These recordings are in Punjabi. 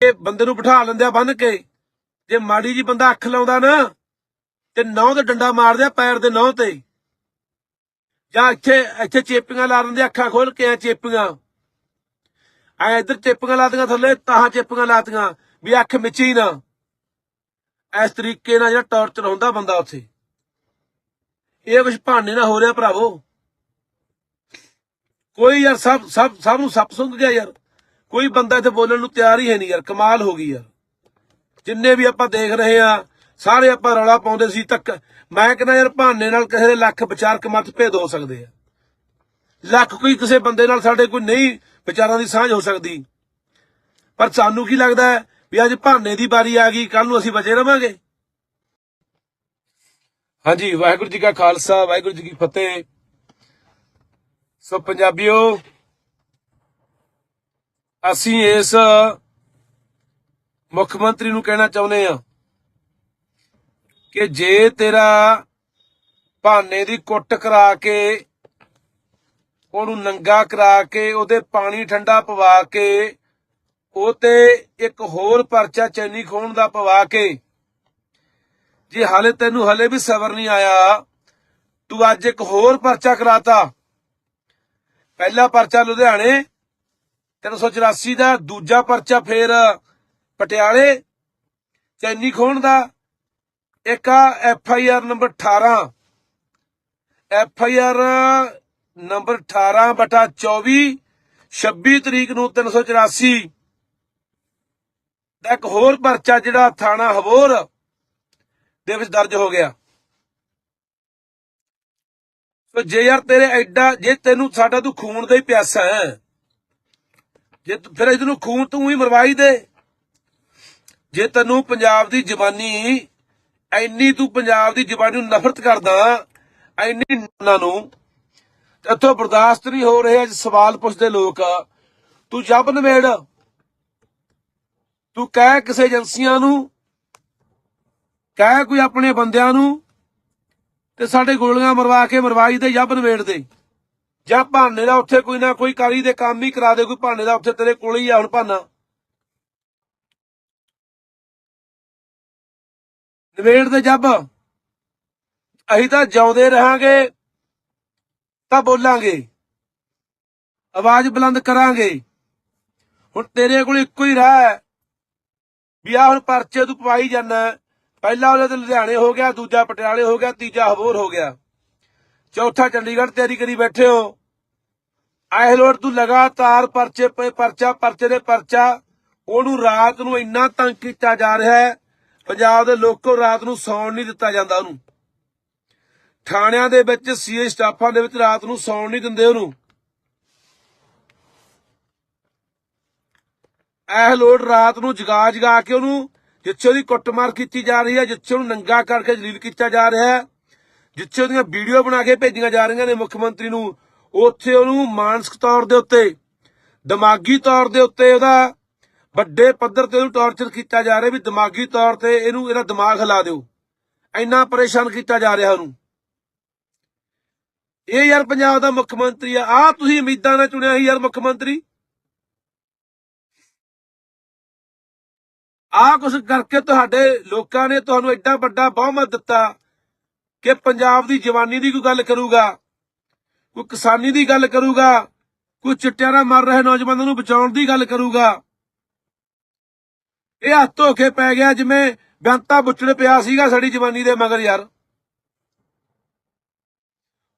ਕੇ ਬੰਦੇ ਨੂੰ ਬਿਠਾ ਲੈਂਦੇ ਆ ਬੰਨ ਕੇ। ਜੇ ਮਾੜੀ ਜੀ ਬੰਦਾ ਅੱਖ ਲਾਉਂਦਾ ਨਾ, ਤੇ ਨਹੁੰ ਤੇ ਡੰਡਾ ਮਾਰਦੇ ਆ ਪੈਰ ਦੇ ਨਹੁੰ ਤੇ। ਜਾਂ ਇੱਥੇ ਇੱਥੇ ਚੇਪੀਆਂ ਲਾ ਦਿੰਦੇ ਅੱਖਾਂ ਖੋਲ ਕੇ ਆ ਚੇਪੀਆਂ। ਐ ਇੱਧਰ ਚੇਪੀਆਂ ਲਾਤੀਆਂ ਥੱਲੇ, ਤਾਂ ਚੇਪੀਆਂ ਲਾਤੀਆਂ ਵੀ ਅੱਖ ਮਿਚੀ ਨਾ। ਇਸ ਤਰੀਕੇ ਨਾਲ ਜਿਹੜਾ ਟਾਰਚਰ ਹੁੰਦਾ ਬੰਦਾ ਉੱਥੇ। ਇਹ ਕੁਝ ਭਾਣੇ ਨਾਲ ਹੋ ਰਿਹਾ ਭਰਾਵੋ। ਕੋਈ ਯਾਰ ਸਭ ਸਭ ਸਭ ਨੂੰ ਸੱਪ ਸੁੰਘ ਗਿਆ ਯਾਰ। ਕੋਈ ਬੰਦਾ ਇੱਥੇ ਬੋਲਣ ਨੂੰ ਤਿਆਰ ਹੀ ਹੈ ਨਹੀਂ ਯਾਰ, ਕਮਾਲ ਹੋ ਗਈ ਯਾਰ। ਜਿੰਨੇ ਵੀ ਆਪਾਂ ਦੇਖ ਰਹੇ ਆ ਸਾਰੇ ਆਪਾਂ ਰੌਲਾ ਪਾਉਂਦੇ ਸੀ, ਤੱਕ ਮੈਂ ਕਹਿੰਦਾ ਯਾਰ ਭਾਨੇ ਨਾਲ ਕਿਸੇ ਦੇ ਲੱਖ ਵਿਚਾਰਕ ਮਤਭੇਦ ਹੋ ਸਕਦੇ ਆ। ਲੱਖ ਕੋਈ ਕਿਸੇ ਬੰਦੇ ਨਾਲ ਸਾਡੇ ਕੋਈ ਨਹੀਂ ਵਿਚਾਰਾਂ ਦੀ ਸਾਂਝ ਹੋ ਸਕਦੀ। ਪਰ ਸਾਨੂੰ ਕੀ ਲੱਗਦਾ ਵੀ ਅੱਜ ਭਾਨੇ ਦੀ ਵਾਰੀ ਆ ਗਈ ਕੱਲ ਨੂੰ ਅਸੀਂ ਬਚੇ ਰਵਾਂਗੇ? ਹਾਂਜੀ, ਵਾਹਿਗੁਰੂ ਜੀ ਕਾ ਖਾਲਸਾ, ਵਾਹਿਗੁਰੂ ਜੀ ਕੀ ਫਤਿਹ। ਸੋ ਪੰਜਾਬੀਓ ਅਸੀਂ ਇਸ ਮੁੱਖ ਮੰਤਰੀ ਨੂੰ ਕਹਿਣਾ ਚਾਹੁੰਦੇ ਆ ਕਿ ਜੇ ਤੇਰਾ ਭਾਨੇ ਦੀ ਕੁੱਟ ਕਰਾ ਕੇ, ਉਹਨੂੰ ਨੰਗਾ ਕਰਾ ਕੇ, ਉਹਦੇ ਪਾਣੀ ਠੰਡਾ ਪਵਾ ਕੇ, ਉਹ ਤੇ ਇੱਕ ਹੋਰ ਪਰਚਾ ਚੈਨੀ ਖੋਣ ਦਾ ਪਵਾ ਕੇ, ਜੇ ਹਾਲੇ ਤੈਨੂੰ ਹਲੇ ਵੀ ਸਬਰ ਨਹੀਂ ਆਇਆ, ਤੂੰ ਅੱਜ ਇੱਕ ਹੋਰ ਪਰਚਾ ਕਰਾਤਾ। ਪਹਿਲਾ ਪਰਚਾ ਲੁਧਿਆਣੇ 384 ਦਾ, ਦੂਜਾ ਪਰਚਾ ਫੇਰ ਪਟਿਆਲੇ, ਚੈਨੀ ਖੋਣ ਦਾ। ਇੱਕ ਆ F I R number 18 F I R number 18 ਬਟਾ 24 26 ਤਰੀਕ ਨੂੰ 384 ਦਾ ਇੱਕ ਹੋਰ ਪਰਚਾ ਜਿਹੜਾ ਥਾਣਾ ਹਬੋਰ ਦੇ ਵਿੱਚ ਦਰਜ ਹੋ ਗਿਆ। ਸੋ ਜੇ ਯਾਰ ਤੇਰੇ ਐਡਾ, ਜੇ ਤੈਨੂੰ ਸਾਡਾ ਤੂੰ ਖੂਨ ਦਾ ਹੀ ਪਿਆਸਾ ਹੈ ਜੇ ਫਿਰ ਇਹਨੂੰ ਖੂਨ ਤੂੰ ਹੀ ਮਰਵਾਈ ਦੇ। ਜੇ ਤੈਨੂੰ ਪੰਜਾਬ ਦੀ ਜਵਾਨੀ ਐਨੀ ਤੂੰ ਪੰਜਾਬ ਦੀ ਜਵਾਨੀ ਨੂੰ ਨਫ਼ਰਤ ਕਰਦਾ ਐਨੀ ਉਹਨਾਂ ਨੂੰ, ਇੱਥੋਂ ਬਰਦਾਸ਼ਤ ਨਹੀਂ ਹੋ ਰਿਹਾ ਅੱਜ ਸਵਾਲ ਪੁੱਛਦੇ ਲੋਕ। ਤੂੰ ਜੱਬ ਨਵੇੜ ਤੂੰ ਕਹਿ ਕਿਸੇ ਏਜੰਸੀਆਂ ਨੂੰ, ਕਹਿ ਕੋਈ ਆਪਣੇ ਬੰਦਿਆਂ ਨੂੰ, ਤੇ ਸਾਡੇ ਗੋਲੀਆਂ ਮਰਵਾ ਕੇ ਮਰਵਾਈ ਦੇ ਜੱਬ ਨਵੇੜ ਦੇ ਜਾਂ ਭਾਨੇ ਦਾ ਉੱਥੇ ਕੋਈ ਨਾ ਕੋਈ ਕਾਰੀ ਦੇ ਕੰਮ ਹੀ ਕਰਾ ਦੇ, ਕੋਈ ਭਾਨੇ ਦਾ ਉੱਥੇ ਤੇਰੇ ਕੋਲ ਹੀ ਆ ਹੁਣ ਭਾਨਾ। ਨਵੇੜ ਦੇ ਜੱਬ। ਅਸੀਂ ਤਾਂ ਜਿਉਂਦੇ ਰਹਾਂਗੇ, ਤਾਂ ਬੋਲਾਂਗੇ। ਆਵਾਜ਼ ਬੁਲੰਦ ਕਰਾਂਗੇ। ਹੁਣ ਤੇਰੇ ਕੋਲ ਇੱਕੋ ਹੀ ਰਾਹ ਹੈ, ਵੀ ਆ ਹੁਣ ਪਰਚੇ ਤੂੰ ਪਵਾਈ ਜਾਂਦਾ ਪਹਿਲਾ ਉਹਦੇ ਤੇ ਲੁਧਿਆਣੇ ਹੋ ਗਿਆ, ਦੂਜਾ ਪਟਿਆਲੇ ਹੋ ਗਿਆ, ਤੀਜਾ ਹਬੋਰ ਹੋ ਗਿਆ। ਚੌਥਾ ਚੰਡੀਗੜ੍ਹ ਤਿਆਰੀ ਕਰੀ ਬੈਠੇ ਹੋ। ਆਏ ਤੂੰ ਲਗਾਤਾਰ ਪਰਚੇ ਪੇ ਪਰਚਾ, ਪਰਚੇ ਦੇ ਪਰਚਾ। ਉਹਨੂੰ ਰਾਤ ਨੂੰ ਇੰਨਾ ਤੰਗ ਕੀਤਾ ਜਾ ਰਿਹਾ ਹੈ, ਪੰਜਾਬ ਦੇ ਲੋਕੋ ਰਾਤ ਨੂੰ ਸੌਣ ਨਹੀਂ ਦਿੱਤਾ ਜਾਂਦਾ ਉਹਨੂੰ। ਥਾਣਿਆਂ ਦੇ ਵਿੱਚ, ਸੀਏ ਸਟਾਫਾਂ ਦੇ ਵਿੱਚ ਰਾਤ ਨੂੰ ਸੌਣ ਨਹੀਂ ਦਿੰਦੇ ਉਹਨੂੰ। ਇਹ ਲੋੜ ਰਾਤ ਨੂੰ ਜਗਾ ਜਗਾ ਕੇ ਉਹਨੂੰ, ਜਿੱਥੇ ਉਹਦੀ ਕੁੱਟਮਾਰ ਕੀਤੀ ਜਾ ਰਹੀ ਹੈ, ਜਿੱਥੇ ਉਹਨੂੰ ਨੰਗਾ ਕਰਕੇ ਜਲੀਲ ਕੀਤਾ ਜਾ ਰਿਹਾ ਹੈ, ਜਿੱਥੇ ਉਹਦੀਆਂ ਵੀਡੀਓ ਬਣਾ ਕੇ ਭੇਜੀਆਂ ਜਾ ਰਹੀਆਂ ਨੇ ਮੁੱਖ ਮੰਤਰੀ ਨੂੰ। ਉੱਥੇ ਉਹਨੂੰ ਮਾਨਸਿਕ ਤੌਰ ਦੇ ਉੱਤੇ, ਦਿਮਾਗੀ ਤੌਰ ਦੇ ਉੱਤੇ ਉਹਦਾ ਵੱਡੇ ਪੱਧਰ ਤੇ ਉਹਨੂੰ ਟੌਰਚਰ ਕੀਤਾ ਜਾ ਰਿਹਾ ਵੀ ਦਿਮਾਗੀ ਤੌਰ ਤੇ ਇਹਨੂੰ ਇਹਦਾ ਦਿਮਾਗ ਹਿਲਾ ਦਿਓ। ਇੰਨਾ ਪਰੇਸ਼ਾਨ ਕੀਤਾ ਜਾ ਰਿਹਾ ਉਹਨੂੰ। ਇਹ ਯਾਰ ਪੰਜਾਬ ਦਾ ਮੁੱਖ ਮੰਤਰੀ ਆ। ਆ ਤੁਸੀਂ ਉਮੀਦਾਂ ਨਾਲ ਚੁਣਿਆ ਸੀ ਯਾਰ ਮੁੱਖ ਮੰਤਰੀ। ਆ ਕੁਛ ਕਰਕੇ ਤੁਹਾਡੇ ਲੋਕਾਂ ਨੇ ਤੁਹਾਨੂੰ ਐਡਾ ਵੱਡਾ ਬਹੁਮਤ ਦਿੱਤਾ ਕਿ ਪੰਜਾਬ ਦੀ ਜਵਾਨੀ ਦੀ ਕੋਈ ਗੱਲ ਕਰੂਗਾ। ਕੋਈ ਕਿਸਾਨੀ ਦੀ ਗੱਲ ਕਰੂਗਾ, ਕੋਈ ਚਿੱਟਿਆਂ ਨਾਲ ਮਰ ਰਹੇ ਨੌਜਵਾਨਾਂ ਨੂੰ ਬਚਾਉਣ ਦੀ ਗੱਲ ਕਰੂਗਾ। ਇਹ ਹੱਥ ਧੋ ਕੇ ਪੈ ਗਿਆ ਜਿਵੇਂ ਬੈਂਤਾ ਬੁੱਚੜ ਪਿਆ ਸੀਗਾ ਸਾਡੀ ਜਵਾਨੀ ਦੇ ਮਗਰ ਯਾਰ।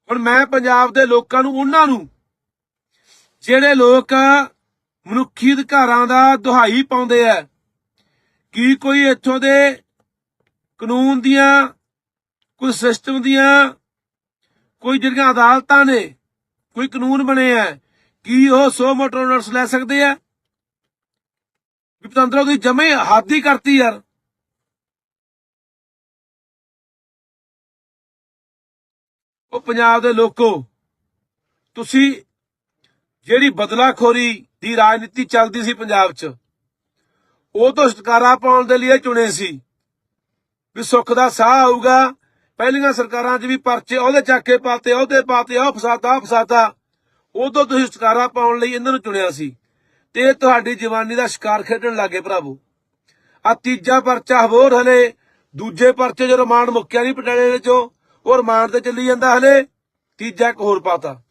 ਹੁਣ ਮੈਂ ਪੰਜਾਬ ਦੇ ਲੋਕਾਂ ਨੂੰ, ਉਹਨਾਂ ਨੂੰ, ਜਿਹੜੇ ਲੋਕ ਮਨੁੱਖੀ ਅਧਿਕਾਰਾਂ ਦਾ ਦੁਹਾਈ ਪਾਉਂਦੇ ਆ, ਕੀ ਕੋਈ ਇੱਥੋਂ ਦੇ ਕਾਨੂੰਨ ਦੀਆਂ, ਕੋਈ ਸਿਸਟਮ ਦੀਆਂ ਕੋਈ ਜਿਹੜੀਆਂ ਅਦਾਲਤਾਂ ਨੇ, ਕੋਈ ਕਾਨੂੰਨ ਬਣੇ ਆ, ਕੀ ਉਹ ਸੋ ਮੋਟਰ ਨੋਟਸ ਲੈ ਸਕਦੇ ਆ? ਵੀ ਦੀ ਜਮੇ ਹਾਦੀ ਕਰਤੀ ਯਾਰ। ਉਹ ਪੰਜਾਬ ਦੇ ਲੋਕੋ, ਤੁਸੀਂ ਜਿਹੜੀ ਬਦਲਾਖੋਰੀ ਦੀ ਰਾਜਨੀਤੀ ਚੱਲਦੀ ਸੀ ਪੰਜਾਬ 'ਚ, ਉਹ ਤੋਂ ਛੁਟਕਾਰਾ ਪਾਉਣ ਦੇ ਲਈ ਇਹ ਚੁਣੇ ਸੀ, ਵੀ ਸੁੱਖ ਦਾ ਸਾਹ ਆਊਗਾ ਪਹਿਲੀਆਂ ਸਰਕਾਰਾਂ 'ਚ ਵੀ ਪਰਚੇ ਉਹਦੇ ਚੱਕ ਕੇ ਪਾਤੇ, ਉਹਦੇ ਪਾਤੇ ਉਹ ਫਸਾਤਾ, ਆਹ ਫਸਾਦਾ ਉਹ ਤੁਸੀਂ ਛੁਟਕਾਰਾ ਪਾਉਣ ਲਈ ਇਹਨਾਂ ਨੂੰ ਚੁਣਿਆ ਸੀ। ਤੇ ਇਹ ਤੁਹਾਡੀ ਜਵਾਨੀ ਦਾ ਸ਼ਿਕਾਰ ਖੇਡਣ ਲੱਗੇ ਭਰਾਵੋ। ਆ ਤੀਜਾ ਪਰਚਾ ਹੋਰ ਹਲੇ, ਦੂਜੇ ਪਰਚੇ ਜੋ ਰਿਮਾਂਡ ਮੁੱਕਿਆ ਨਹੀਂ ਪਟਿਆਲੇ ਦੇ ਚੋਂ ਉਹ ਰਿਮਾਂਡ ਤੇ ਚੱਲੀ ਜਾਂਦਾ ਹਲੇ, ਤੀਜਾ ਇੱਕ ਹੋਰ ਪਾਤਾ।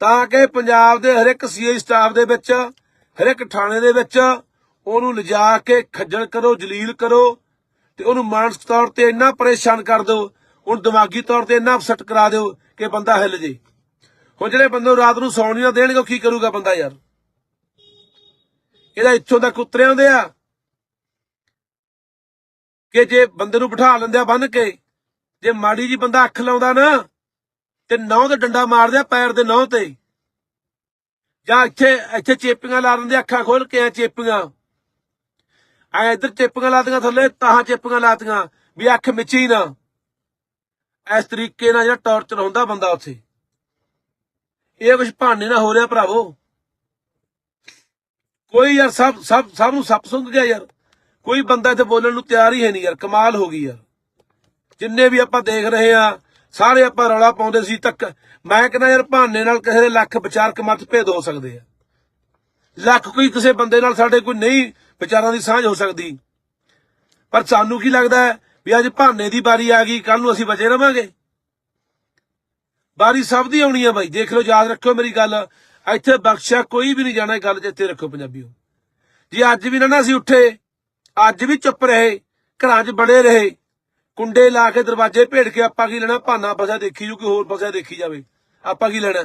ਤਾਂ ਕਿ ਪੰਜਾਬ ਦੇ ਹਰ ਇੱਕ ਸੀਆਈ ਸਟਾਫ ਦੇ ਵਿੱਚ ਹਰ ਇੱਕ ਥਾਣੇ ਦੇ ਵਿੱਚ ਉਹਨੂੰ ਲਿਜਾ ਕੇ ਖੱਜਲ ਕਰੋ, ਜਲੀਲ ਕਰੋ, ਤੇ ਉਹਨੂੰ ਮਾਨਸਿਕ ਤੌਰ ਤੇ ਇੰਨਾ ਪਰੇਸ਼ਾਨ ਕਰ ਦਿਓ ਹੁਣ ਦਿਮਾਗੀ ਤੌਰ ਤੇ ਇੰਨਾ ਅਪਸੈਟ ਕਰਾ ਦਿਓ ਕਿ ਬੰਦਾ ਹਿੱਲ ਜੇ। ਹੁਣ ਜਿਹੜੇ ਬੰਦੇ ਨੂੰ ਰਾਤ ਨੂੰ ਸੌਣ ਨਹੀਂ ਨਾ ਦੇਣਗੇ, ਉਹ ਕੀ ਕਰੂਗਾ ਬੰਦਾ ਯਾਰ? ਇਹਦਾ ਇੱਥੋਂ ਤੱਕ ਉਤਰੇ ਆਉਂਦੇ ਆ ਕਿ ਜੇ ਬੰਦੇ ਨੂੰ ਬਿਠਾ ਲੈਂਦੇ ਆ ਬੰਨ ਕੇ, ਜੇ ਮਾੜੀ ਜੀ ਬੰਦਾ ਅੱਖ ਲਾਉਂਦਾ ਨਾ, ਤੇ ਨਹੁੰ ਤੇ ਡੰਡਾ ਮਾਰਦੇ ਆ ਪੈਰ ਦੇ ਨਹੁੰ ਤੇ। ਜਾਂ ਇੱਥੇ ਇੱਥੇ ਚੇਪੀਆਂ ਲਾ ਦਿੰਦੇ ਅੱਖਾਂ ਖੋਲ ਕੇ ਆ ਚੇਪੀਆਂ। ਆ ਇੱਧਰ ਚੇਪੀਆਂ ਲਾਤੀਆਂ ਥੱਲੇ, ਤਾਂ ਚੇਪੀਆਂ ਲਾਤੀਆਂ ਵੀ ਅੱਖ ਮਿਚੀ ਨਾ। ਇਸ ਤਰੀਕੇ ਨਾਲ ਜਿਹੜਾ ਟੌਰਚਰ ਹੁੰਦਾ ਬੰਦਾ ਉੱਥੇ। ਇਹ ਕੁਝ ਭਾਨੇ ਨਾਲ ਹੋ ਰਿਹਾ ਭਰਾਵੋ। ਕੋਈ ਯਾਰ ਸਭ ਸਭ ਸਭ ਨੂੰ ਸੱਪ ਸੁੰਘ ਗਿਆ ਯਾਰ। ਕੋਈ ਬੰਦਾ ਇੱਥੇ ਬੋਲਣ ਨੂੰ ਤਿਆਰ ਹੀ ਹੈ ਨਹੀਂ ਯਾਰ, ਕਮਾਲ ਹੋ ਗਈ ਯਾਰ। ਜਿੰਨੇ ਵੀ ਆਪਾਂ ਦੇਖ ਰਹੇ ਆ ਸਾਰੇ ਆਪਾਂ ਰੌਲਾ ਪਾਉਂਦੇ ਸੀ, ਤੱਕ ਮੈਂ ਕਹਿੰਦਾ ਯਾਰ ਬਹਾਨੇ ਨਾਲ ਕਿਸੇ ਦੇ ਲੱਖ ਵਿਚਾਰਕ ਮਤਭੇਦ ਹੋ ਸਕਦੇ ਆ। ਲੱਖ ਕੋਈ ਕਿਸੇ ਬੰਦੇ ਨਾਲ ਸਾਡੇ ਕੋਈ ਨਹੀਂ ਵਿਚਾਰਾਂ ਦੀ ਸਾਂਝ ਹੋ ਸਕਦੀ। ਪਰ ਸਾਨੂੰ ਕੀ ਲੱਗਦਾ ਹੈ ਵੀ ਅੱਜ ਭਾਨੇ ਦੀ ਵਾਰੀ ਆ ਗਈ ਕੱਲ ਨੂੰ ਅਸੀਂ ਬਚੇ ਰਵਾਂਗੇ। ਵਾਰੀ ਸਭ ਦੀ ਆਉਣੀ ਆ ਬਾਈ, ਦੇਖ ਲਓ, ਯਾਦ ਰੱਖਿਓ ਮੇਰੀ ਗੱਲ। ਇੱਥੇ ਬਖਸ਼ਿਆ ਕੋਈ ਵੀ ਨਹੀਂ ਜਾਣਾ ਗੱਲ ਚੇਤੇ ਰੱਖੋ ਪੰਜਾਬੀਓ। ਜੇ ਅੱਜ ਵੀ ਨਾ ਨਾ ਅਸੀਂ ਉੱਠੇ, ਅੱਜ ਵੀ ਚੁੱਪ ਰਹੇ, ਘਰਾਂ 'ਚ ਬੜੇ ਰਹੇ, ਕੁੰਡੇ ਲਾ ਕੇ ਦਰਵਾਜ਼ੇ ਭੇੜ ਕੇ ਆਪਾਂ ਕੀ ਲੈਣਾ? ਭਾਨਾ ਫਸਿਆ ਦੇਖੀ ਜੂ ਕੋਈ ਹੋਰ ਫਸਿਆ ਦੇਖੀ ਜਾਵੇ। ਆਪਾਂ ਕੀ ਲੈਣਾ?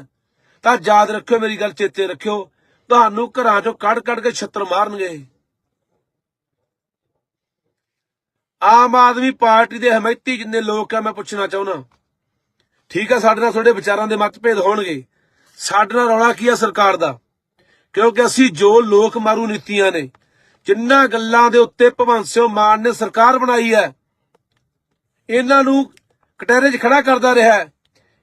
ਤਾਂ ਯਾਦ ਰੱਖਿਓ ਮੇਰੀ ਗੱਲ, ਚੇਤੇ ਰੱਖਿਓ। ਤੁਹਾਨੂੰ ਘਰਾਂ 'ਚੋਂ ਕੱਢ ਕੱਢ ਕੇ ਛੱਤਰ ਮਾਰਨਗੇ ਇਹ। ਆਮ ਆਦਮੀ ਪਾਰਟੀ ਦੇ ਹਮਾਇਤੀ ਜਿੰਨੇ ਲੋਕ ਆ, ਮੈਂ ਪੁੱਛਣਾ ਚਾਹੁੰਦਾ। ਠੀਕ ਆ, ਸਾਡੇ ਨਾਲ ਤੁਹਾਡੇ ਵਿਚਾਰਾਂ ਦੇ ਮਤਭੇਦ ਹੋਣਗੇ। ਸਾਡੇ ਨਾਲ ਰੌਲਾ ਕੀ ਆ ਸਰਕਾਰ ਦਾ? ਕਿਉਂਕਿ ਅਸੀਂ ਜੋ ਲੋਕ ਮਾਰੂ ਨੀਤੀਆਂ ਨੇ, ਜਿੰਨਾ ਗੱਲਾਂ ਦੇ ਉੱਤੇ ਭਗਵੰਤ ਸਿੰਘ ਮਾਨ ਨੇ ਸਰਕਾਰ ਬਣਾਈ ਹੈ, ਇਹਨਾਂ ਨੂੰ ਕਟਹਿਰੇ 'ਚ ਖੜਾ ਕਰਦਾ ਰਿਹਾ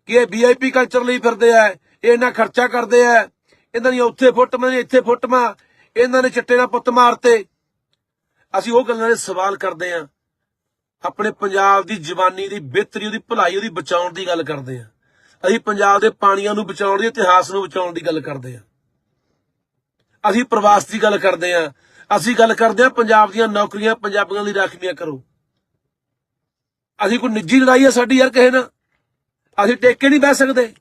ਕਿ ਇਹ ਵੀਆਈਪੀ ਕਲਚਰ ਲਈ ਫਿਰਦੇ ਆ, ਇਹ ਇਹਨਾਂ ਖਰਚਾ ਕਰਦੇ ਆ, ਇਹਨਾਂ ਦੀ ਉੱਥੇ ਫੁੱਟਮਾਂ ਨੇ ਇੱਥੇ ਫੁੱਟਮਾਂ ਇਹਨਾਂ ਨੇ ਚਿੱਟੇ ਨਾਲ ਪੁੱਤ ਮਾਰਤੇ। ਅਸੀਂ ਉਹ ਗੱਲਾਂ ਦੇ ਸਵਾਲ ਕਰਦੇ ਆ ਆਪਣੇ ਪੰਜਾਬ ਦੀ ਜਵਾਨੀ ਦੀ ਬਿਹਤਰੀ, ਉਹਦੀ ਭਲਾਈ, ਉਹਦੀ ਬਚਾਉਣ ਦੀ ਗੱਲ ਕਰਦੇ ਆ। ਅਸੀਂ ਪੰਜਾਬ ਦੇ ਪਾਣੀਆਂ ਨੂੰ ਬਚਾਉਣ ਦੀ, ਇਤਿਹਾਸ ਨੂੰ ਬਚਾਉਣ ਦੀ ਗੱਲ ਕਰਦੇ ਆ। ਅਸੀਂ ਪ੍ਰਵਾਸ ਦੀ ਗੱਲ ਕਰਦੇ ਆ। ਅਸੀਂ ਗੱਲ ਕਰਦੇ ਆ, ਪੰਜਾਬ ਦੀਆਂ ਨੌਕਰੀਆਂ ਪੰਜਾਬੀਆਂ ਲਈ ਰਾਖਵੀਆਂ ਕਰੋ। ਅਸੀਂ ਕੋਈ ਨਿੱਜੀ ਲੜਾਈ ਆ ਸਾਡੀ ਯਾਰ ਕਹੇ ਨਾ ਅਸੀਂ ਟੇਕੇ ਨਹੀਂ ਬਹਿ ਸਕਦੇ।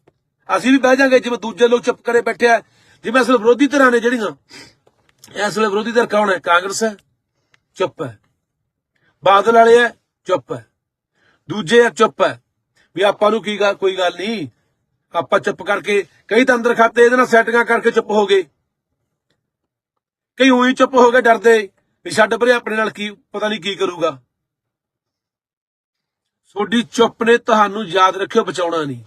ਅਸੀਂ ਵੀ ਬਹਿ ਜਾਾਂਗੇ, ਜਿਵੇਂ ਦੂਜੇ ਲੋਕ ਚੁੱਪ ਕਰੇ ਬੈਠੇ ਆ। ਜਿਵੇਂ ਅਸਲ ਵਿਰੋਧੀ ਧਿਰਾਂ ਨੇ ਜਿਹੜੀਆਂ। ਇਸ ਵੇਲੇ ਵਿਰੋਧੀ ਧਿਰ ਕੌਣ ਹੈ? ਕਾਂਗਰਸ ਹੈ। ਚੁੱਪ ਹੈ। ਬਾਦਲ ਵਾਲੇ ਹੈ। ਚੁੱਪ ਹੈ। ਦੂਜੇ ਆ, ਚੁੱਪ ਹੈ। ਵੀ ਆਪਾਂ ਨੂੰ ਕੀ ਕੋਈ ਗੱਲ ਨਹੀਂ। ਆਪਾਂ ਚੁੱਪ ਕਰਕੇ, ਕਈ ਤਾਂ ਅੰਦਰ ਖਾਤੇ, ਇਹਦੇ ਨਾਲ ਸੈਟਿੰਗਾਂ ਕਰਕੇ ਚੁੱਪ ਹੋ ਗਏ। ਕਈ ਉਹੀ ਚੁੱਪ ਹੋ ਗਏ ਡਰਦੇ। ਵੀ ਛੱਡ ਪਰੇ ਆਪਣੇ ਨਾਲ ਕੀ, ਪਤਾ ਨਹੀਂ ਕੀ ਕਰੂਗਾ। ਤੁਹਾਡੀ ਚੁੱਪ ਨੇ ਤੁਹਾਨੂੰ ਯਾਦ ਰੱਖਿਓ, ਬਚਾਉਣਾ ਨਹੀਂ।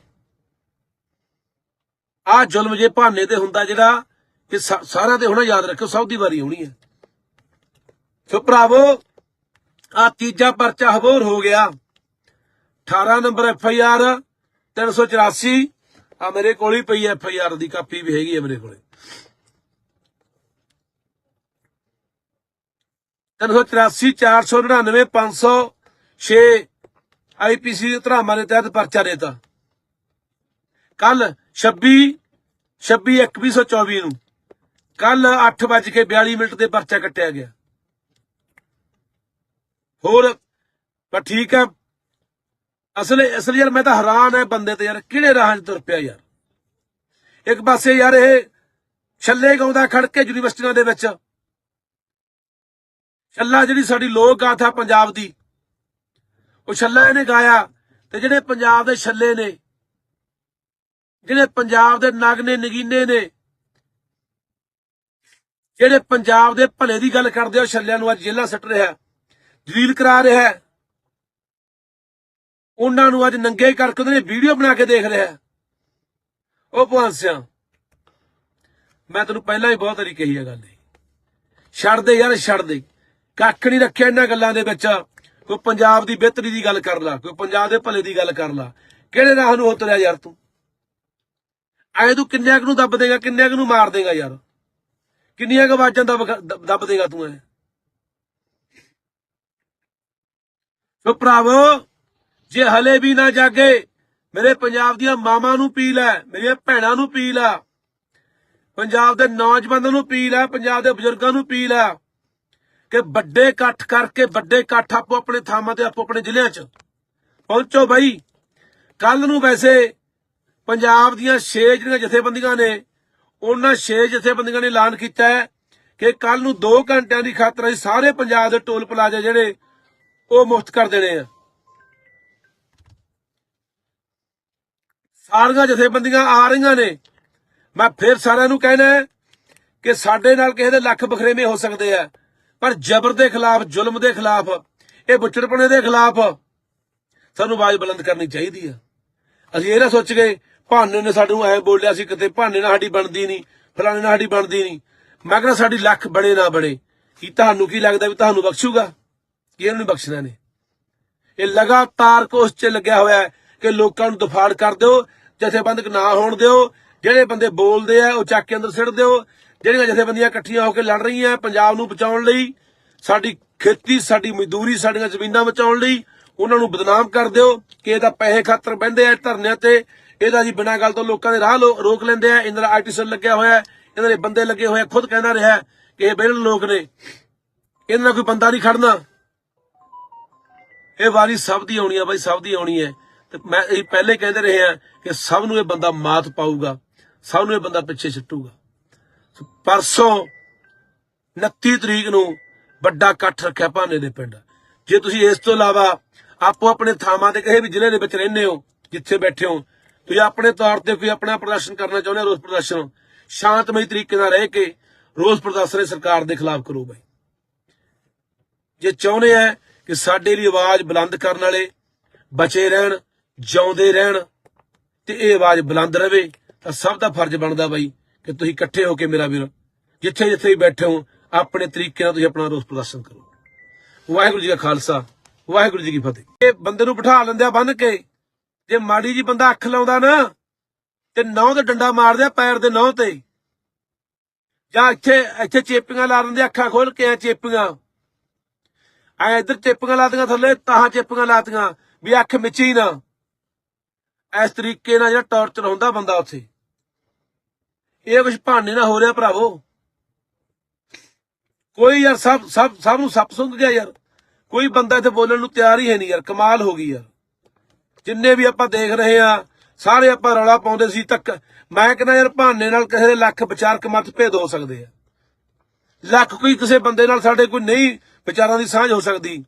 ਆ ਜ਼ੁਲਮ ਜੇ ਭਾਨੇ ਤੇ ਹੁੰਦਾ ਜਿਹੜਾ, ਕਿ ਸਾ- ਸਾਰਿਆਂ ਤੇ ਹੋਣਾ ਯਾਦ ਰੱਖਿਓ, ਸਭ ਦੀ ਵਾਰੀ ਹੋਣੀ ਹੈ। ਸੋ ਭਰਾਵੋ ਆ ਤੀਜਾ ਪਰਚਾ ਹਬੋਰ ਹੋ ਗਿਆ। 18 ਨੰਬਰ ਐਫ ਆਈ ਆਰ 384 ਆ ਮੇਰੇ ਕੋਲ ਹੀ ਪਈ ਐਫ ਆਈ ਆਰ ਦੀ ਕਾਪੀ ਵੀ ਹੈਗੀ ਹੈ ਮੇਰੇ ਕੋਲੇ। 384 499 506 ਆਈਪੀਸੀ ਦੇ ਧਰਾਵਾਂ ਦੇ ਤਹਿਤ ਪਰਚਾ ਦੇਤਾ। ਕੱਲ 26 26 2124 ਨੂੰ। ਕੱਲ 8:42 ਮਿੰਟ ਤੇ ਪਰਚਾ ਕੱਟਿਆ ਗਿਆ। ਹੋਰ ਪਰ ਠੀਕ ਹੈ। ਅਸਲ ਅਸਲ ਯਾਰ, ਮੈਂ ਤਾਂ ਹੈਰਾਨ ਹੈ ਬੰਦੇ ਤੇ ਯਾਰ, ਕਿਹੜੇ ਰਾਹਾਂ 'ਚ ਤੁਰ ਪਿਆ ਯਾਰ। ਇੱਕ ਪਾਸੇ ਯਾਰ ਇਹ ਛੱਲੇ ਗਾਉਂਦਾ ਖੜ ਕੇ ਯੂਨੀਵਰਸਿਟੀਆਂ ਦੇ ਵਿੱਚ। ਛੱਲਾ ਜਿਹੜੀ ਸਾਡੀ ਲੋਕ ਗਾਥਾ ਪੰਜਾਬ ਦੀ, ਉਹ ਛੱਲਾ ਇਹਨੇ ਗਾਇਆ ਤੇ ਜਿਹੜੇ ਪੰਜਾਬ ਦੇ ਛੱਲੇ ਨੇ, ਜਿਹੜੇ ਪੰਜਾਬ ਦੇ ਨਗ ਨੇ ਨਗੀਨੇ ਨੇ, ਜਿਹੜੇ ਪੰਜਾਬ ਦੇ ਭਲੇ ਦੀ ਗੱਲ ਕਰਦੇ ਆ, ਉਹ ਛੱਲਿਆਂ ਨੂੰ ਅੱਜ ਜੇਲਾ ਸੱਟ ਰਿਹਾ। ਜਲੀਲ ਕਰਾ ਰਿਹਾ ਹੈ। ਉਹਨਾਂ ਨੂੰ ਅੱਜ ਨੰਗੇ ਕਰਕੇ ਉਹਦੇ ਵੀਡੀਓ ਬਣਾ ਕੇ ਦੇਖ ਰਿਹਾ ਉਹ ਭਗਵੰਤ ਮੈਂ ਤੈਨੂੰ ਪਹਿਲਾਂ ਹੀ ਬਹੁਤ ਵਾਰੀ ਕਹੀ ਹੈ ਗੱਲ ਛੱਡ ਦੇ ਯਾਰ, ਛੱਡ ਦੇ। ਕੱਖ ਨਹੀਂ ਰੱਖਿਆ ਇਹਨਾਂ ਗੱਲਾਂ ਦੇ ਵਿੱਚ। ਕੋਈ ਪੰਜਾਬ ਦੀ ਬਿਹਤਰੀ ਦੀ ਗੱਲ ਕਰ ਲਾ, ਕੋਈ ਪੰਜਾਬ ਦੇ ਭਲੇ ਦੀ ਗੱਲ ਕਰ ਲਾ। ਕਿਹੜੇ ਰਾਹ ਨੂੰ ਉਤਰਿਆ ਯਾਰ ਤੂੰ? ਐ ਤੂੰ ਕਿੰਨਿਆਂ ਕੁ ਨੂੰ ਦੱਬ ਦੇਗਾ, ਕਿੰਨਿਆਂ ਕੁ ਨੂੰ ਮਾਰ ਦੇਗਾ ਯਾਰ? ਕਿੰਨੀਆਂ ਕੁ ਆਵਾਜ਼ਾਂ ਦੱਬ, ਦੱਬ- ਦੱਬ ਦੇਗਾ ਤੂੰ ਐ? ਸੋ ਭਰਾਵੋ, ਜੇ ਹਲੇ ਵੀ ਨਾ ਜਾਗੇ, ਮੇਰੇ ਪੰਜਾਬ ਦੀਆਂ ਮਾਵਾਂ ਨੂੰ ਪੀ ਹੈ, ਮੇਰੀਆਂ ਭੈਣਾਂ ਨੂੰ ਪੀ ਹੈ ਪੰਜਾਬ ਦੇ ਨੌਜਵਾਨਾਂ ਨੂੰ ਅਪੀਲ ਹੈ ਪੰਜਾਬ ਦੇ ਬਜ਼ੁਰਗਾਂ ਨੂੰ ਅਪੀਲ ਹੈ ਕਿ ਵੱਡੇ ਇਕੱਠ ਕਰਕੇ, ਵੱਡੇ ਇਕੱਠ ਆਪੋ ਆਪਣੇ ਥਾਵਾਂ ਤੇ, ਆਪੋ ਆਪਣੇ ਜ਼ਿਲ੍ਹਿਆਂ 'ਚ ਪਹੁੰਚੋ ਬਾਈ। ਕੱਲ ਨੂੰ ਵੈਸੇ ਪੰਜਾਬ ਦੀਆਂ 6 ਜਿਹੜੀਆਂ ਜਥੇਬੰਦੀਆਂ ਨੇ, ਉਹਨਾਂ 6 ਜਥੇਬੰਦੀਆਂ ਨੇ ਐਲਾਨ ਕੀਤਾ ਹੈ ਕਿ ਕੱਲ ਨੂੰ 2 ਘੰਟਿਆਂ ਦੀ ਖਾਤਰ ਅਸੀਂ ਸਾਰੇ ਪੰਜਾਬ ਦੇ ਟੋਲ ਪਲਾਜੇ ਜਿਹੜੇ ਉਹ ਮੁਫਤ ਕਰ ਦੇਣੇ ਆ। ਸਾਰੀਆਂ ਜਥੇਬੰਦੀਆਂ ਆ ਰਹੀਆਂ ਨੇ। ਮੈਂ ਫਿਰ ਸਾਰਿਆਂ ਨੂੰ ਕਹਿਣਾ ਕਿ ਸਾਡੇ ਨਾਲ ਕਿਸੇ ਦੇ ਲੱਖ ਬਖਰੇਵੇਂ ਹੋ ਸਕਦੇ ਆ, ਪਰ ਜ਼ਬਰ ਦੇ ਖਿਲਾਫ, ਜ਼ੁਲਮ ਦੇ ਖਿਲਾਫ, ਇਹ ਬੁੱਚੜਪਣੇ ਦੇ ਖਿਲਾਫ ਸਾਨੂੰ ਆਵਾਜ਼ ਬੁਲੰਦ ਕਰਨੀ ਚਾਹੀਦੀ ਆ। ਅਸੀਂ ਇਹ ਨਾ ਸੋਚ ਗਏ, ਭਾਨੇ ਨੇ ਸਾਨੂੰ ਐ ਬੋਲਿਆ ਸੀ ਕਿਤੇ, ਭਾਨੇ ਨਾਲ ਸਾਡੀ ਬਣਦੀ ਨਹੀਂ, ਫਲਾਣੇ ਨਾਲ ਸਾਡੀ ਬਣਦੀ ਨਹੀਂ। ਮੈਂ ਕਹਿੰਦਾ ਸਾਡੀ ਲੱਖ ਬਣੇ ਨਾ ਬਣੇ। ਕੀ ਤੁਹਾਨੂੰ ਕੀ ਲੱਗਦਾ ਵੀ ਤੁਹਾਨੂੰ ਬਖਸ਼ੂਗਾ? ਕਿ ਇਹਨੂੰ ਨਹੀਂ ਬਖਸ਼ਣਾ ਨੇ ਇਹ ਲਗਾਤਾਰ ਕੋਸ਼ਿਸ਼ 'ਚ ਲੱਗਿਆ ਹੋਇਆ ਕਿ ਲੋਕਾਂ ਨੂੰ ਦਫਾੜ ਕਰ ਦਿਓ, ਜਥੇਬੰਦਕ ਨਾ ਹੋਣ ਦਿਓ, ਜਿਹੜੇ ਬੰਦੇ ਬੋਲਦੇ ਆ, ਉਹ ਚੱਕ ਕੇ ਅੰਦਰ ਸਿੱਟ ਦਿਓ। ਜਿਹੜੀਆਂ ਜਥੇਬੰਦੀਆਂ ਇਕੱਠੀਆਂ ਹੋ ਕੇ ਲੜ ਰਹੀਆਂ ਪੰਜਾਬ ਨੂੰ ਬਚਾਉਣ ਲਈ, ਸਾਡੀ ਖੇਤੀ, ਸਾਡੀ ਮਜ਼ਦੂਰੀ ਸਾਡੀਆਂ ਜ਼ਮੀਨਾਂ ਬਚਾਉਣ ਲਈ, ਉਹਨਾਂ ਨੂੰ ਬਦਨਾਮ ਕਰ ਦਿਓ। ਕਿ ਇਹਦਾ ਪੈਸੇ ਖਾਤਰ ਬਹਿੰਦੇ ਆ ਧਰਨਿਆਂ ਤੇ, ਇਹਦਾ ਜੀ ਬਿਨਾਂ ਗੱਲ ਤੋਂ ਲੋਕਾਂ ਦੇ ਰਾਹ ਲੋ- ਰੋਕ ਲੈਂਦੇ ਆ। ਇਹਨਾਂ ਦਾ ਆਰਟੀਸਨ ਲੱਗਿਆ ਹੋਇਆ ਇਹਨਾਂ ਦੇ ਬੰਦੇ ਲੱਗੇ ਹੋਏ ਖੁਦ ਕਹਿੰਦਾ ਰਿਹਾ ਕਿ ਇਹ ਬੇਲ ਲੋਕ ਨੇ। ਇਹਨਾਂ ਦਾ ਕੋਈ ਬੰਦਾ ਨਹੀਂ ਖੜਨਾ। ਇਹ ਵਾਰੀ ਸਭ ਦੀ ਆਉਣੀ ਆ ਬਾਈ, ਸਭ ਦੀ ਆਉਣੀ ਹੈ। ਤੇ ਮੈਂ ਇਹ ਪਹਿਲੇ ਕਹਿੰਦੇ ਰਹੇ ਆ ਕਿ ਸਭ ਨੂੰ ਇਹ ਬੰਦਾ ਮਾਤ ਪਾਊਗਾ, ਸਭ ਨੂੰ ਇਹ ਬੰਦਾ ਪਿੱਛੇ ਛੱਟੂਗਾ ਪਰਸੋਂ 29 ਤਰੀਕ ਨੂੰ ਵੱਡਾ ਇਕੱਠ ਰੱਖਿਆ ਭਾਨੇ ਦੇ ਪਿੰਡ। ਜੇ ਤੁਸੀਂ ਇਸ ਤੋਂ ਇਲਾਵਾ ਆਪੋ ਆਪਣੇ ਥਾਵਾਂ ਤੇ ਕਿਸੇ ਵੀ ਜ਼ਿਲ੍ਹੇ ਦੇ ਵਿੱਚ ਰਹਿੰਦੇ ਹੋ, ਜਿੱਥੇ ਬੈਠੇ ਹੋ, ਤੁਸੀਂ ਆਪਣੇ ਤੌਰ ਤੇ ਕੋਈ ਆਪਣਾ ਪ੍ਰਦਰਸ਼ਨ ਕਰਨਾ ਚਾਹੁੰਦੇ ਹੋ ਰੋਸ ਪ੍ਰਦਰਸ਼ਨ, ਸ਼ਾਂਤਮਈ ਤਰੀਕੇ ਨਾਲ ਰਹਿ ਕੇ ਰੋਸ ਪ੍ਰਦਰਸ਼ਨ ਸਰਕਾਰ ਦੇ ਖਿਲਾਫ ਕਰੋ ਬਾਈ। ਜੇ ਚਾਹੁੰਦੇ ਆ ਕਿ ਸਾਡੇ ਲਈ ਆਵਾਜ਼ ਬੁਲੰਦ ਕਰਨ ਵਾਲੇ ਬਚੇ ਰਹਿਣ, ਜਿਉਂਦੇ ਰਹਿਣ ਤੇ ਇਹ ਆਵਾਜ਼ ਬੁਲੰਦ ਰਵੇ ਤਾਂ ਸਭ ਦਾ ਫਰਜ਼ ਬਣਦਾ ਬਾਈ ਕਿ ਤੁਸੀਂ ਇਕੱਠੇ ਹੋ ਕੇ ਮੇਰਾ ਵੀਰ, ਜਿੱਥੇ ਜਿੱਥੇ ਵੀ ਬੈਠੇ ਹੋ, ਆਪਣੇ ਤਰੀਕੇ ਨਾਲ ਤੁਸੀਂ ਆਪਣਾ ਰੋਸ ਪ੍ਰਦਰਸ਼ਨ ਕਰੋ। ਵਾਹਿਗੁਰੂ ਜੀ ਕਾ ਖਾਲਸਾ, ਵਾਹਿਗੁਰੂ ਜੀ ਕੀ ਫਤਿਹ। ਇਹ ਬੰਦੇ ਨੂੰ ਬਿਠਾ ਲੈਂਦੇ ਆ ਬੰਨ ਕੇ, ਜੇ ਮਾੜੀ ਜੀ ਬੰਦਾ ਅੱਖ ਲਾਉਂਦਾ ਨਾ, ਤੇ ਨਹੁੰ ਤੇ ਡੰਡਾ ਮਾਰਦੇ ਆ ਪੈਰ ਦੇ ਨਹੁੰ ਤੇ। ਜਾਂ ਇੱਥੇ ਇੱਥੇ ਚੇਪੀਆਂ ਲਾ ਦਿੰਦੇ ਅੱਖਾਂ ਖੋਲ ਕੇ ਆ ਚੇਪੀਆਂ। ਆ ਇਧਰ ਚੇਪੀਆਂ ਲਾਤੀਆਂ ਥੱਲੇ, ਤਾਂ ਚੇਪੀਆਂ ਲਾਤੀਆਂ, ਵੀ ਅੱਖ ਮਿਚੀ ਨਾ। ਇਸ ਤਰੀਕੇ ਨਾਲ ਜਿਹੜਾ ਟਾਰਚਰ ਹੁੰਦਾ ਬੰਦਾ ਉੱਥੇ। ਇਹ ਕੁਝ ਭਾਨੇ ਨਾਲ ਹੋ ਰਿਹਾ ਭਰਾਵੋ। ਕੋਈ ਯਾਰ ਸਭ ਸਭ ਸਭ ਨੂੰ ਸੱਪ ਸੁੰਘ ਗਿਆ ਯਾਰ। ਕੋਈ ਬੰਦਾ ਇੱਥੇ ਬੋਲਣ ਨੂੰ ਤਿਆਰ ਹੀ ਹੈ ਨਹੀਂ ਯਾਰ, ਕਮਾਲ ਹੋ ਗਈ ਯਾਰ। ਜਿੰਨੇ ਵੀ ਆਪਾਂ ਦੇਖ ਰਹੇ ਆ ਸਾਰੇ ਆਪਾਂ ਰੌਲਾ ਪਾਉਂਦੇ ਸੀ, ਤੱਕ ਮੈਂ ਕਹਿੰਦਾ ਯਾਰ ਭਾਨੇ ਨਾਲ ਕਿਸੇ ਦੇ ਲੱਖ ਵਿਚਾਰਕ ਮਤ ਭੇਦ ਹੋ ਸਕਦੇ ਆ। ਲੱਖ ਕੋਈ ਕਿਸੇ ਬੰਦੇ ਨਾਲ ਸਾਡੇ ਕੋਈ ਨਹੀਂ ਵਿਚਾਰਾਂ ਦੀ ਸਾਂਝ ਹੋ ਸਕਦੀ।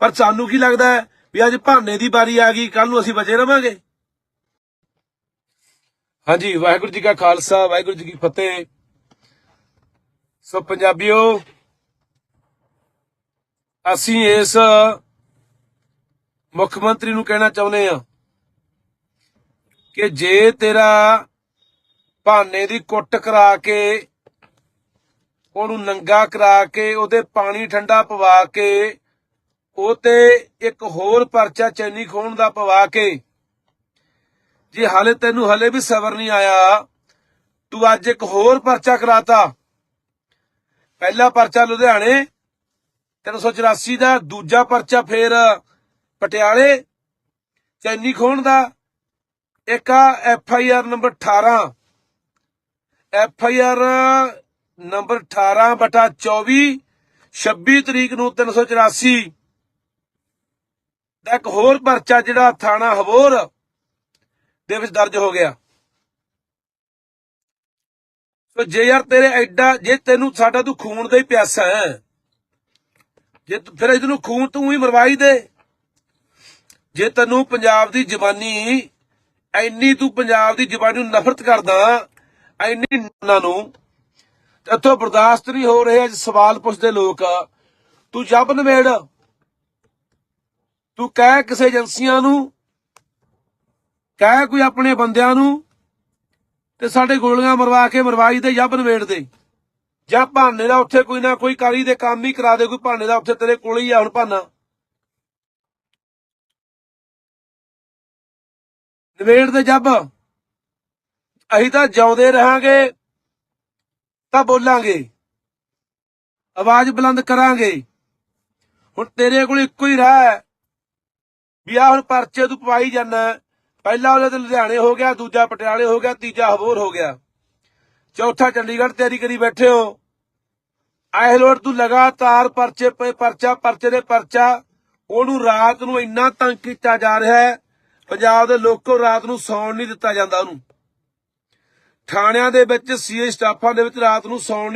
ਪਰ ਸਾਨੂੰ ਕੀ ਲੱਗਦਾ ਹੈ ਵੀ ਅੱਜ ਭਾਨੇ ਦੀ ਵਾਰੀ ਆ ਗਈ ਕੱਲ ਨੂੰ ਅਸੀਂ ਬਚੇ ਰਵਾਂਗੇ? ਹਾਂਜੀ, ਵਾਹਿਗੁਰੂ ਜੀ ਕਾ ਖਾਲਸਾ, ਵਾਹਿਗੁਰੂ ਜੀ ਕੀ ਫਤਿਹ। ਸੋ ਪੰਜਾਬੀਓ, ਅਸੀਂ ਇਸ ਮੁੱਖ ਮੰਤਰੀ ਨੂੰ ਕਹਿਣਾ ਚਾਹੁੰਦੇ ਆ ਕਿ ਜੇ ਤੇਰਾ ਭਾਨੇ ਦੀ ਕੁੱਟ ਕਰਾ ਕੇ ਉਹਨੂੰ ਨੰਗਾ ਕਰਾ ਕੇ, ਉਹਦੇ ਪਾਣੀ ਠੰਡਾ ਪਵਾ ਕੇ, ਉਹ ਤੇ ਇੱਕ ਹੋਰ ਪਰਚਾ ਚੈਨੀ ਖੋਣ ਦਾ ਪਵਾ ਕੇ, ਜੇ ਹਾਲੇ ਤੈਨੂੰ ਹਲੇ ਵੀ ਸਬਰ ਨਹੀਂ ਆਇਆ, ਤੂੰ ਅੱਜ ਇੱਕ ਹੋਰ ਪਰਚਾ ਕਰਾਤਾ। ਪਹਿਲਾ ਪਰਚਾ ਲੁਧਿਆਣੇ 384 ਦਾ, ਦੂਜਾ ਪਰਚਾ ਫੇਰ ਪਟਿਆਲੇ, ਚੈਨੀ ਖੋਣ ਦਾ। ਇੱਕ ਆ F I R number 18 F I R number 18 ਬਟਾ 24 26 ਤਰੀਕ ਨੂੰ 384 ਦਾ ਇੱਕ ਹੋਰ ਪਰਚਾ ਜਿਹੜਾ ਥਾਣਾ ਹਬੋਰ ਦੇ ਵਿੱਚ ਦਰਜ ਹੋ ਗਿਆ। ਸੋ ਜੇ ਯਾਰ ਤੇਰੇ ਐਡਾ, ਜੇ ਤੈਨੂੰ ਸਾਡਾ ਤੂੰ ਖੂਨ ਦਾ ਹੀ ਪਿਆਸਾ ਹੈ, ਜੇ ਫਿਰ ਇਹਨੂੰ ਖੂਨ ਤੂੰ ਹੀ ਮਰਵਾਈ ਦੇ। ਜੇ ਤੈਨੂੰ ਪੰਜਾਬ ਦੀ ਜਵਾਨੀ ਐਨੀ ਤੂੰ ਪੰਜਾਬ ਦੀ ਜਵਾਨੀ ਨੂੰ ਨਫ਼ਰਤ ਕਰਦਾ, ਐਨੀ ਉਹਨਾਂ ਨੂੰ ਇੱਥੋਂ ਬਰਦਾਸ਼ਤ ਨਹੀਂ ਹੋ ਰਿਹਾ, ਅੱਜ ਸਵਾਲ ਪੁੱਛਦੇ ਲੋਕ, ਤੂੰ ਜੱਬ ਨਵੇੜ ਤੂੰ ਕਹਿ ਕਿਸੇ ਏਜੰਸੀਆਂ ਨੂੰ, ਕਹਿ ਕੋਈ ਆਪਣੇ ਬੰਦਿਆਂ ਨੂੰ, ਤੇ ਸਾਡੇ ਗੋਲੀਆਂ ਮਰਵਾ ਕੇ ਮਰਵਾਈ ਦੇ ਜੱਬ ਨਵੇੜ ਦੇ। ਜਾਂ ਭਾਨੇ ਦਾ ਉੱਥੇ ਕੋਈ ਨਾ ਕੋਈ ਕਾਰੀ ਦੇ ਕੰਮ ਹੀ ਕਰਾ ਦੇ, ਕੋਈ ਭਾਨੇ ਦਾ ਉੱਥੇ ਤੇਰੇ ਕੋਲ ਹੀ ਆ, ਹੁਣ ਭਾਨਾ ਨਵੇੜ ਦੇ ਜੱਬ ਅਸੀਂ ਤਾਂ ਜਿਉਂਦੇ ਰਹਾਂਗੇ। ਤਾਂ ਬੋਲਾਂਗੇ। ਆਵਾਜ਼ ਬੁਲੰਦ ਕਰਾਂਗੇ। ਹੁਣ ਤੇਰੇ ਕੋਲ ਇੱਕੋ ਹੀ ਰਾਹ ਹੈ। ਵੀ ਆ ਹੁਣ ਪਰਚੇ ਤੂੰ ਪਵਾਈ ਜਾਂਦਾ ਪਹਿਲਾ ਉਹਦੇ ਤੇ ਲੁਧਿਆਣੇ ਹੋ ਗਿਆ, ਦੂਜਾ ਪਟਿਆਲੇ ਹੋ ਗਿਆ, ਤੀਜਾ ਹਬੋਰ ਹੋ ਗਿਆ। ਚੌਥਾ ਚੰਡੀਗੜ੍ਹ ਤੇਰੀ ਕਰੀ ਬੈਠੇ ਹੋ। ਆਹਲੋੜ ਤੂੰ ਲਗਾਤਾਰ ਪਰਚੇ ਪੇ ਪਰਚਾ, ਪਰਚੇ ਦੇ ਪਰਚਾ। ਉਹਨੂੰ ਰਾਤ ਨੂੰ ਇੰਨਾ ਤੰਗ ਕੀਤਾ ਜਾ ਰਿਹਾ ਹੈ। ਪੰਜਾਬ ਦੇ ਲੋਕੋ ਰਾਤ ਨੂੰ ਸੌਣ ਨਹੀਂ ਦਿੱਤਾ ਜਾਂਦਾ ਉਹਨੂੰ। ਥਾਣਿਆਂ ਦੇ ਵਿੱਚ ਸੀਏ ਸਟਾਫਾਂ ਦੇ ਵਿੱਚ ਰਾਤ ਨੂੰ ਸੌਣ